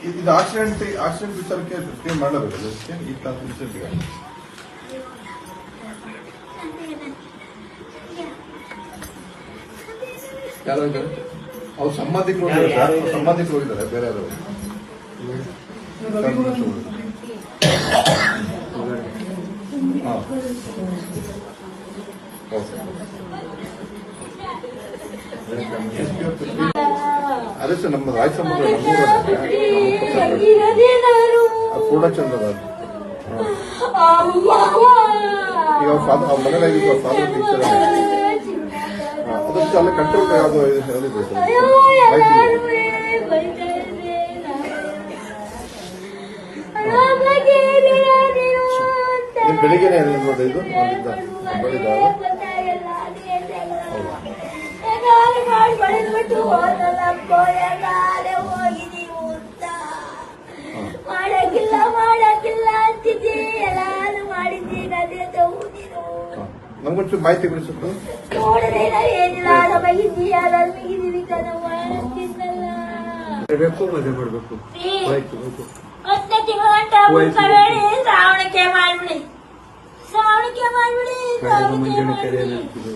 ಇದು accident accident ವಿಚಾರಕ್ಕೆ claim ಮಾಡಬೇಕು ಅದಕ್ಕೆ ಈ ತರ ಇನ್ಸಿಡೆಂಟ್ಗೆ ಯಾರು ಇದ್ದಾರೆ ಅವ್ರ ಸಂಬಂಧಿಕರು ಸಂಬಂಧಿಕರು ಹೋಗಿದ್ದಾರೆ? ಬೇರೆ ಯಾರು ಓಕೆ ಸರ್ ನಮ್ಮ ರಾಜ ಸಮುದ್ರ ಪೂರ್ಣಚಂದ್ರ ಈಗ ಫಾದರ್ ಅವ್ರ ಮನೇಲಾಗಿದ್ದು ಅವ್ರ ಫಾದರ್ ಟೀಚರ್ ಅದಕ್ಕೆ ಅಲ್ಲಿ ಕಂಟ್ರೋಲ್ ಯಾವುದು ಹೇಳಿದ್ರು ಬೆಳಿಗ್ಗೆನೆ ಮಾಹಿತಿ ಇದು? ಬೆಳಿಗ್ಗೆನೆ ಹೇಳ್ಬೋದು ಇದು ಅಲ್ಲಿಂದ ಬೆಳಿಗ್ಗೆ ಮಾಡಕ್ಕಿಲ್ಲ ಮಾಡಕ್ಕಿಲ್ಲ ಅಂತಿದ್ದಿ. ಎಲ್ಲಾರು ಮಾಡಿದ್ದಿ ಅದೇ ತಗೋ ನಮ್ಗೊಂಚೂರು ಮಾಹಿತಿ ಕೊಡಿ ಸರ್ ನೋಡದೆ ನಾವು ಏನಿಲ್ಲ. ನಮಗಿದ್ದಿ ಯಾರು ಮಿಗಿದೀವಿ ಬೇಕು ಮದುವೆ ಮಾಡ್ಬೇಕು. ಆಯ್ತು ಬೇಕು ಹತ್ತನೇ ತಿಂಗಳು ಗಂಟ ಶ್ರಾವಣಕ್ಕೆ ಮಾಡ್ಬಿಡಿ. ಶ್ರಾವಣಕ್ಕೆ ಮಾಡ್ಬಿಡಿ ಶ್ರಾವಣಕ್ಕೆ ಮಾಡ್ಬಿಡಿ.